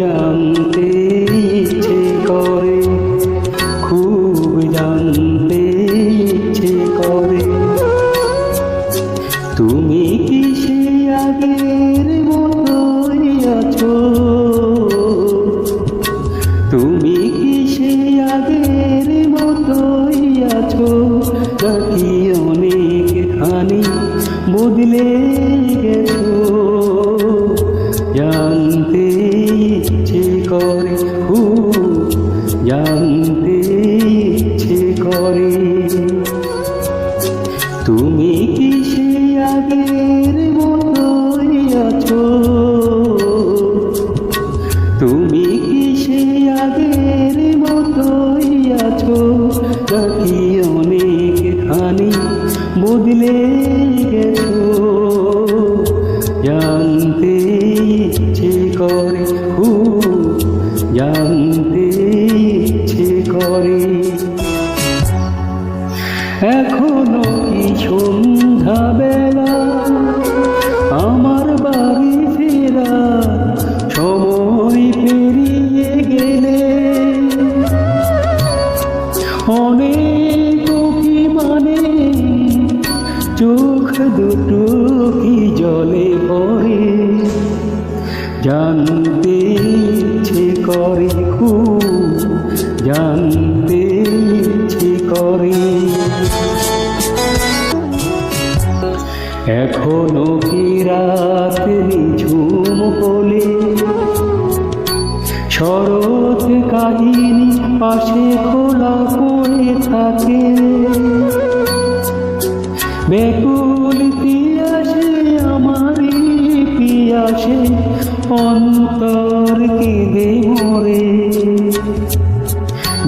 জানতে ইচ্ছে করে, খুব জানতে ইচ্ছে করে। তুমি কি সে আগের মতোই আছো? তুমি কি সে আগের মতোই আছো? নাকি অনেকখানি বদলে গেছো? জানতে জানতে ইচ্ছে করে। তুমি কি সে আগের মতোই আছো? তুমি কি সে আগের মতোই আছো? নাকি অনেকখানি বদলে গেছো। জানতে ইচ্ছে করে, খুব জানতে করে। এখনও কি সন্ধ্যা বেলা আমার বাড়ি ফেরা সময় পেরিয়ে গেলে? অনেক কি মানে চোখ দুটো কি জলে পড়ে? জানতে এখনও কি রাত নিঝুম হলে? শরৎ কাহিনী পাশে খোলা পড়ে থাকে। বেকুল পিয়াসে আমারই পিয়াসে অন্তর কেঁদে মরে।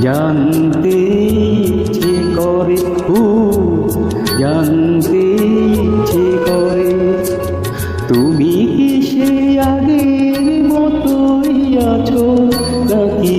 জানতে করে খুব, জানতে সে আগের মতোই আছো নাকি